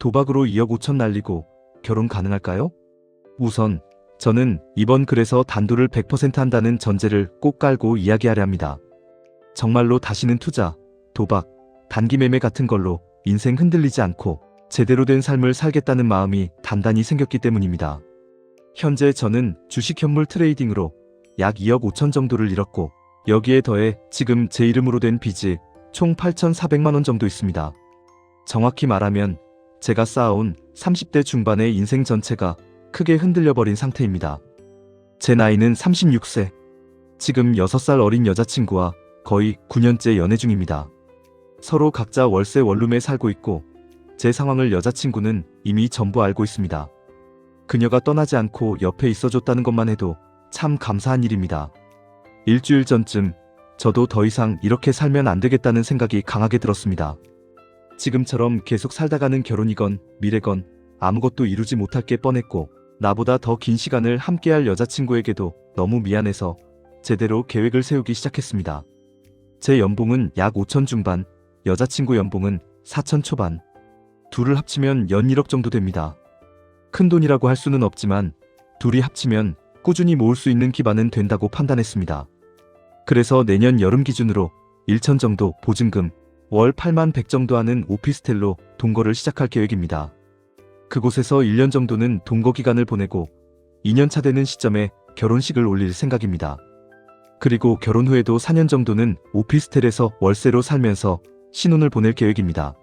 도박으로 2억 5천 날리고 결혼 가능할까요? 우선 저는 이번 글에서 단도를 100% 한다는 전제를 꼭 깔고 이야기하려 합니다. 정말로 다시는 투자, 도박, 단기 매매 같은 걸로 인생 흔들리지 않고 제대로 된 삶을 살겠다는 마음이 단단히 생겼기 때문입니다. 현재 저는 주식 현물 트레이딩으로 약 2억 5천 정도를 잃었고 여기에 더해 지금 제 이름으로 된 빚이 총 8,400만 원 정도 있습니다. 정확히 말하면 제가 쌓아온 30대 중반의 인생 전체가 크게 흔들려 버린 상태입니다. 제 나이는 36세. 지금 6살 어린 여자친구와 거의 9년째 연애 중입니다. 서로 각자 월세 원룸에 살고 있고 제 상황을 여자친구는 이미 전부 알고 있습니다. 그녀가 떠나지 않고 옆에 있어줬다는 것만 해도 참 감사한 일입니다. 일주일 전쯤 저도 더 이상 이렇게 살면 안 되겠다는 생각이 강하게 들었습니다. 지금처럼 계속 살다가는 결혼이건 미래건 아무것도 이루지 못할 게 뻔했고 나보다 더 긴 시간을 함께할 여자친구에게도 너무 미안해서 제대로 계획을 세우기 시작했습니다. 제 연봉은 약 5천 중반, 여자친구 연봉은 4천 초반. 둘을 합치면 연 1억 정도 됩니다. 큰 돈이라고 할 수는 없지만 둘이 합치면 꾸준히 모을 수 있는 기반은 된다고 판단했습니다. 그래서 내년 여름 기준으로 1천 정도 보증금, 월 8만 100 정도 하는 오피스텔로 동거를 시작할 계획입니다. 그곳에서 1년 정도는 동거 기간을 보내고 2년차 되는 시점에 결혼식을 올릴 생각입니다. 그리고 결혼 후에도 4년 정도는 오피스텔에서 월세로 살면서 신혼을 보낼 계획입니다.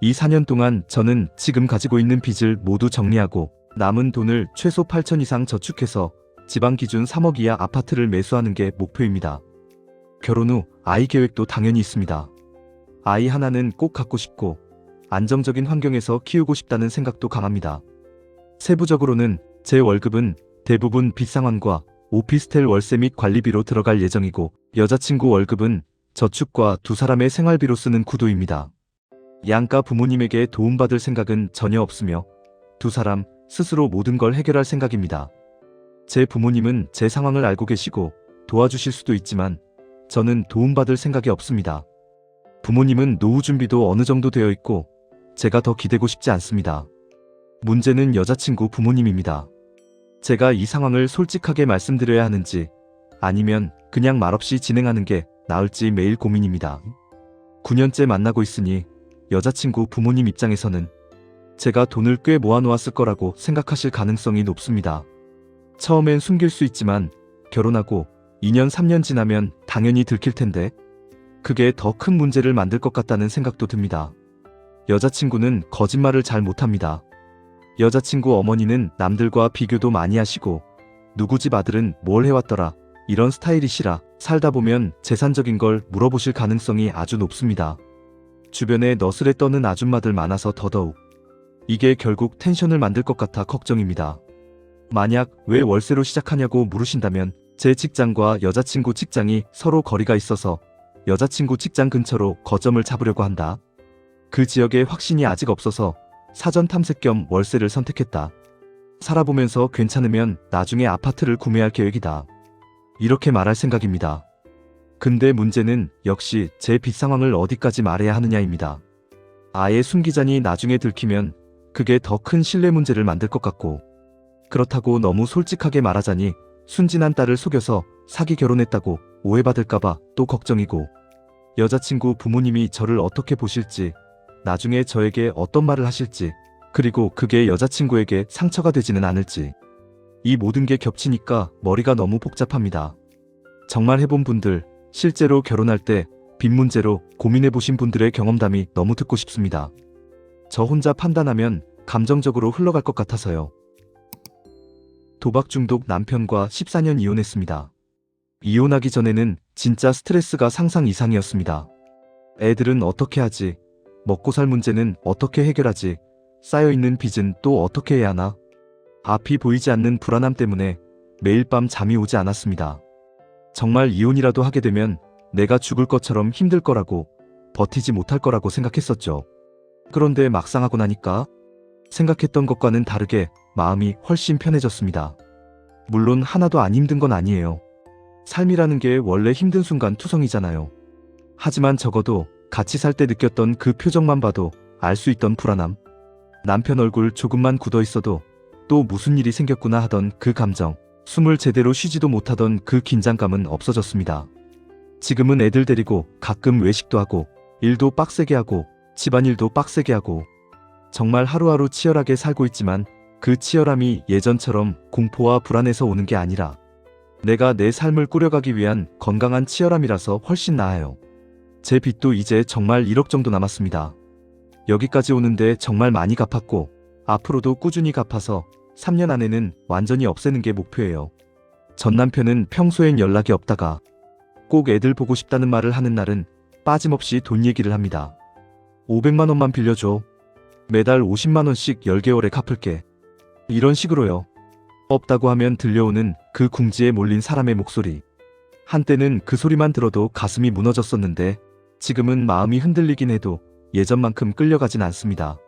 이 4년 동안 저는 지금 가지고 있는 빚을 모두 정리하고 남은 돈을 최소 8천 이상 저축해서 지방 기준 3억 이하 아파트를 매수하는 게 목표입니다. 결혼 후 아이 계획도 당연히 있습니다. 아이 하나는 꼭 갖고 싶고 안정적인 환경에서 키우고 싶다는 생각도 강합니다. 세부적으로는 제 월급은 대부분 빚 상환과 오피스텔 월세 및 관리비로 들어갈 예정이고 여자친구 월급은 저축과 두 사람의 생활비로 쓰는 구도입니다. 양가 부모님에게 도움받을 생각은 전혀 없으며 두 사람 스스로 모든 걸 해결할 생각입니다. 제 부모님은 제 상황을 알고 계시고 도와주실 수도 있지만 저는 도움받을 생각이 없습니다. 부모님은 노후 준비도 어느 정도 되어 있고 제가 더 기대고 싶지 않습니다. 문제는 여자친구 부모님입니다. 제가 이 상황을 솔직하게 말씀드려야 하는지 아니면 그냥 말없이 진행하는 게 나을지 매일 고민입니다. 9년째 만나고 있으니 여자친구 부모님 입장에서는 제가 돈을 꽤 모아놓았을 거라고 생각하실 가능성이 높습니다. 처음엔 숨길 수 있지만 결혼하고 2년 3년 지나면 당연히 들킬 텐데 그게 더 큰 문제를 만들 것 같다는 생각도 듭니다. 여자친구는 거짓말을 잘 못합니다. 여자친구 어머니는 남들과 비교도 많이 하시고 누구 집 아들은 뭘 해왔더라 이런 스타일이시라 살다 보면 재산적인 걸 물어보실 가능성이 아주 높습니다. 주변에 너스레 떠는 아줌마들 많아서 더더욱 이게 결국 텐션을 만들 것 같아 걱정입니다. 만약 왜 월세로 시작하냐고 물으신다면 제 직장과 여자친구 직장이 서로 거리가 있어서 여자친구 직장 근처로 거점을 잡으려고 한다. 그 지역에 확신이 아직 없어서 사전 탐색 겸 월세를 선택했다. 살아보면서 괜찮으면 나중에 아파트를 구매할 계획이다. 이렇게 말할 생각입니다. 근데 문제는 역시 제 빚 상황을 어디까지 말해야 하느냐입니다. 아예 숨기자니 나중에 들키면 그게 더 큰 신뢰 문제를 만들 것 같고 그렇다고 너무 솔직하게 말하자니 순진한 딸을 속여서 사기 결혼했다고 오해받을까봐 또 걱정이고 여자친구 부모님이 저를 어떻게 보실지 나중에 저에게 어떤 말을 하실지 그리고 그게 여자친구에게 상처가 되지는 않을지 이 모든 게 겹치니까 머리가 너무 복잡합니다. 정말 해본 분들 실제로 결혼할 때 빚 문제로 고민해 보신 분들의 경험담이 너무 듣고 싶습니다. 저 혼자 판단하면 감정적으로 흘러갈 것 같아서요. 도박 중독 남편과 14년 이혼했습니다. 이혼하기 전에는 진짜 스트레스가 상상 이상이었습니다. 애들은 어떻게 하지? 먹고 살 문제는 어떻게 해결하지? 쌓여있는 빚은 또 어떻게 해야 하나? 앞이 보이지 않는 불안함 때문에 매일 밤 잠이 오지 않았습니다. 정말 이혼이라도 하게 되면 내가 죽을 것처럼 힘들 거라고 버티지 못할 거라고 생각했었죠. 그런데 막상 하고 나니까 생각했던 것과는 다르게 마음이 훨씬 편해졌습니다. 물론 하나도 안 힘든 건 아니에요. 삶이라는 게 원래 힘든 순간 투성이잖아요. 하지만 적어도 같이 살 때 느꼈던 그 표정만 봐도 알 수 있던 불안함. 남편 얼굴 조금만 굳어 있어도 또 무슨 일이 생겼구나 하던 그 감정, 숨을 제대로 쉬지도 못하던 그 긴장감은 없어졌습니다. 지금은 애들 데리고 가끔 외식도 하고 일도 빡세게 하고 집안일도 빡세게 하고 정말 하루하루 치열하게 살고 있지만 그 치열함이 예전처럼 공포와 불안에서 오는 게 아니라 내가 내 삶을 꾸려가기 위한 건강한 치열함이라서 훨씬 나아요. 제 빚도 이제 정말 1억 정도 남았습니다. 여기까지 오는데 정말 많이 갚았고 앞으로도 꾸준히 갚아서 3년 안에는 완전히 없애는 게 목표예요. 전 남편은 평소엔 연락이 없다가 꼭 애들 보고 싶다는 말을 하는 날은 빠짐없이 돈 얘기를 합니다. 500만 원만 빌려줘. 매달 50만 원씩 10개월에 갚을게. 이런 식으로요. 없다고 하면 들려오는 그 궁지에 몰린 사람의 목소리. 한때는 그 소리만 들어도 가슴이 무너졌었는데 지금은 마음이 흔들리긴 해도 예전만큼 끌려가진 않습니다.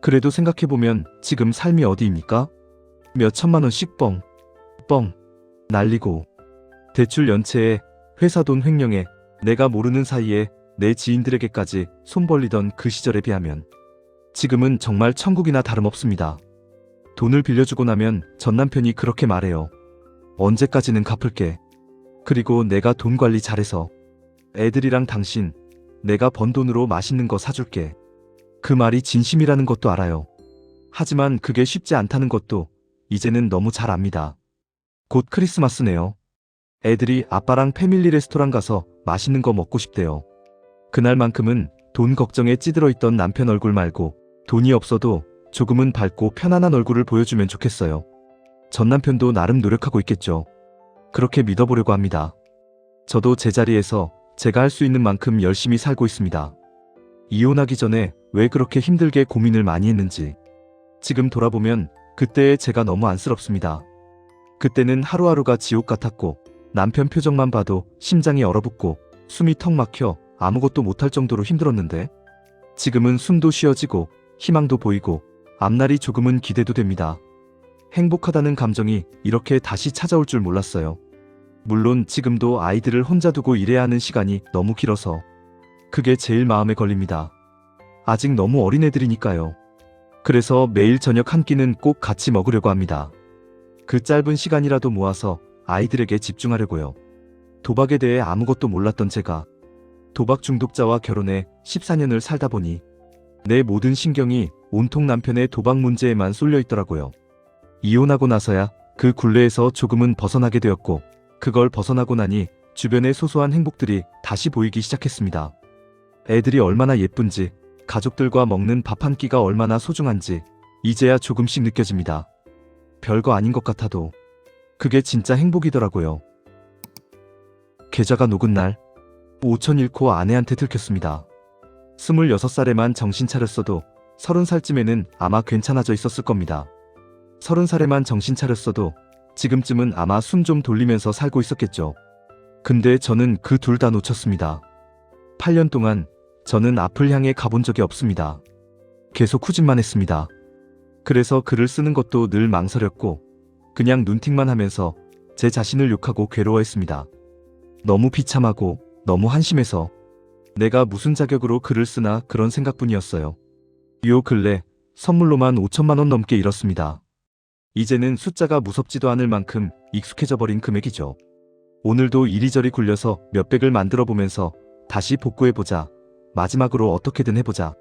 그래도 생각해보면 지금 삶이 어디입니까? 몇 천만 원씩 뻥, 뻥, 날리고 대출 연체에 회사 돈 횡령에 내가 모르는 사이에 내 지인들에게까지 손 벌리던 그 시절에 비하면 지금은 정말 천국이나 다름없습니다. 돈을 빌려주고 나면 전 남편이 그렇게 말해요. 언제까지는 갚을게. 그리고 내가 돈 관리 잘해서 애들이랑 당신 내가 번 돈으로 맛있는 거 사줄게. 그 말이 진심이라는 것도 알아요. 하지만 그게 쉽지 않다는 것도 이제는 너무 잘 압니다. 곧 크리스마스네요. 애들이 아빠랑 패밀리 레스토랑 가서 맛있는 거 먹고 싶대요. 그날만큼은 돈 걱정에 찌들어 있던 남편 얼굴 말고 돈이 없어도 조금은 밝고 편안한 얼굴을 보여주면 좋겠어요. 전 남편도 나름 노력하고 있겠죠. 그렇게 믿어보려고 합니다. 저도 제 자리에서 제가 할 수 있는 만큼 열심히 살고 있습니다. 이혼하기 전에 왜 그렇게 힘들게 고민을 많이 했는지 지금 돌아보면 그때의 제가 너무 안쓰럽습니다. 그때는 하루하루가 지옥 같았고 남편 표정만 봐도 심장이 얼어붙고 숨이 턱 막혀 아무것도 못할 정도로 힘들었는데 지금은 숨도 쉬어지고 희망도 보이고 앞날이 조금은 기대도 됩니다. 행복하다는 감정이 이렇게 다시 찾아올 줄 몰랐어요. 물론 지금도 아이들을 혼자 두고 일해야 하는 시간이 너무 길어서 그게 제일 마음에 걸립니다. 아직 너무 어린애들이니까요. 그래서 매일 저녁 한 끼는 꼭 같이 먹으려고 합니다. 그 짧은 시간이라도 모아서 아이들에게 집중하려고요. 도박에 대해 아무것도 몰랐던 제가 도박 중독자와 결혼해 14년을 살다 보니 내 모든 신경이 온통 남편의 도박 문제에만 쏠려 있더라고요. 이혼하고 나서야 그 굴레에서 조금은 벗어나게 되었고 그걸 벗어나고 나니 주변의 소소한 행복들이 다시 보이기 시작했습니다. 애들이 얼마나 예쁜지, 가족들과 먹는 밥 한 끼가 얼마나 소중한지 이제야 조금씩 느껴집니다. 별거 아닌 것 같아도 그게 진짜 행복이더라고요. 계좌가 녹은 날 5천 잃고 아내한테 들켰습니다. 26살에만 정신 차렸어도 30살쯤에는 아마 괜찮아져 있었을 겁니다. 30살에만 정신 차렸어도 지금쯤은 아마 숨 좀 돌리면서 살고 있었겠죠. 근데 저는 그 둘 다 놓쳤습니다. 8년 동안 저는 앞을 향해 가본 적이 없습니다. 계속 후진만 했습니다. 그래서 글을 쓰는 것도 늘 망설였고 그냥 눈팅만 하면서 제 자신을 욕하고 괴로워했습니다. 너무 비참하고 너무 한심해서 내가 무슨 자격으로 글을 쓰나 그런 생각뿐이었어요. 요 근래 선물로만 5천만 원 넘게 잃었습니다. 이제는 숫자가 무섭지도 않을 만큼 익숙해져 버린 금액이죠. 오늘도 이리저리 굴려서 몇백을 만들어 보면서 다시 복구해보자. 마지막으로 어떻게든 해보자.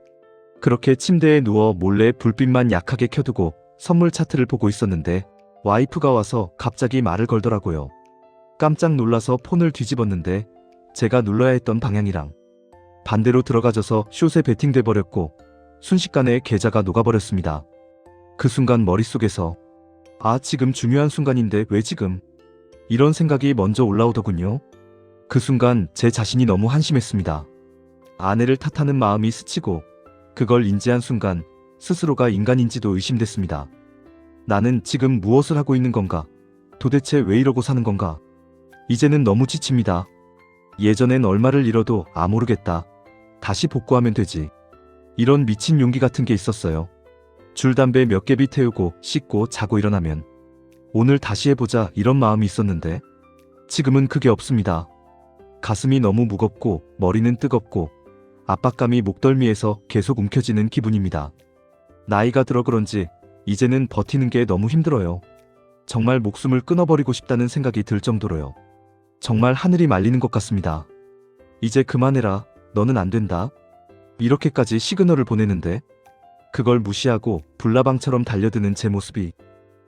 그렇게 침대에 누워 몰래 불빛만 약하게 켜두고 선물 차트를 보고 있었는데 와이프가 와서 갑자기 말을 걸더라고요. 깜짝 놀라서 폰을 뒤집었는데 제가 눌러야 했던 방향이랑 반대로 들어가져서 숏에 베팅돼 버렸고 순식간에 계좌가 녹아버렸습니다. 그 순간 머릿속에서 아 지금 중요한 순간인데 왜 지금 이런 생각이 먼저 올라오더군요. 그 순간 제 자신이 너무 한심했습니다. 아내를 탓하는 마음이 스치고 그걸 인지한 순간 스스로가 인간인지도 의심됐습니다. 나는 지금 무엇을 하고 있는 건가? 도대체 왜 이러고 사는 건가? 이제는 너무 지칩니다. 예전엔 얼마를 잃어도 아 모르겠다. 다시 복구하면 되지. 이런 미친 용기 같은 게 있었어요. 줄 담배 몇 개비 태우고 씻고 자고 일어나면 오늘 다시 해보자 이런 마음이 있었는데 지금은 그게 없습니다. 가슴이 너무 무겁고 머리는 뜨겁고 압박감이 목덜미에서 계속 움켜쥐는 기분입니다. 나이가 들어 그런지 이제는 버티는 게 너무 힘들어요. 정말 목숨을 끊어버리고 싶다는 생각이 들 정도로요. 정말 하늘이 말리는 것 같습니다. 이제 그만해라. 너는 안 된다. 이렇게까지 시그널을 보내는데 그걸 무시하고 불나방처럼 달려드는 제 모습이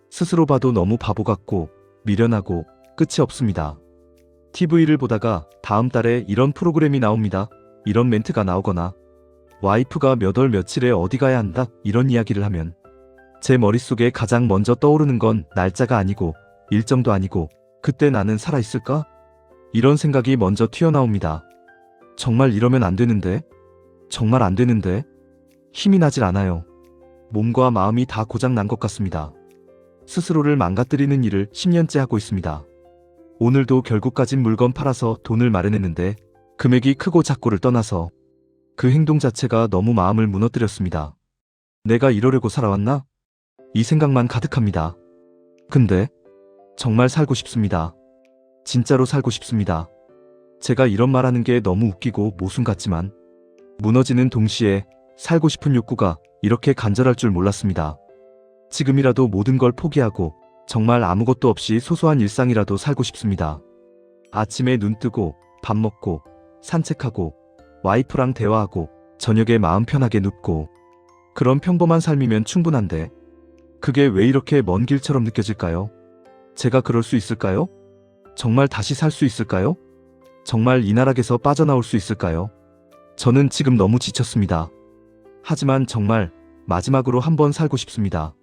스스로 봐도 너무 바보 같고 미련하고 끝이 없습니다. TV를 보다가 다음 달에 이런 프로그램이 나옵니다. 이런 멘트가 나오거나 와이프가 몇 월 며칠에 어디 가야 한다 이런 이야기를 하면 제 머릿속에 가장 먼저 떠오르는 건 날짜가 아니고 일정도 아니고 그때 나는 살아있을까? 이런 생각이 먼저 튀어나옵니다. 정말 이러면 안 되는데? 정말 안 되는데? 힘이 나질 않아요. 몸과 마음이 다 고장 난 것 같습니다. 스스로를 망가뜨리는 일을 10년째 하고 있습니다. 오늘도 결국 가진 물건 팔아서 돈을 마련했는데 금액이 크고 작고를 떠나서 그 행동 자체가 너무 마음을 무너뜨렸습니다. 내가 이러려고 살아왔나? 이 생각만 가득합니다. 근데 정말 살고 싶습니다. 진짜로 살고 싶습니다. 제가 이런 말 하는 게 너무 웃기고 모순 같지만 무너지는 동시에 살고 싶은 욕구가 이렇게 간절할 줄 몰랐습니다. 지금이라도 모든 걸 포기하고 정말 아무것도 없이 소소한 일상이라도 살고 싶습니다. 아침에 눈 뜨고 밥 먹고 산책하고 와이프랑 대화하고 저녁에 마음 편하게 눕고 그런 평범한 삶이면 충분한데 그게 왜 이렇게 먼 길처럼 느껴질까요? 제가 그럴 수 있을까요? 정말 다시 살 수 있을까요? 정말 이 나락에서 빠져나올 수 있을까요? 저는 지금 너무 지쳤습니다. 하지만 정말 마지막으로 한번 살고 싶습니다.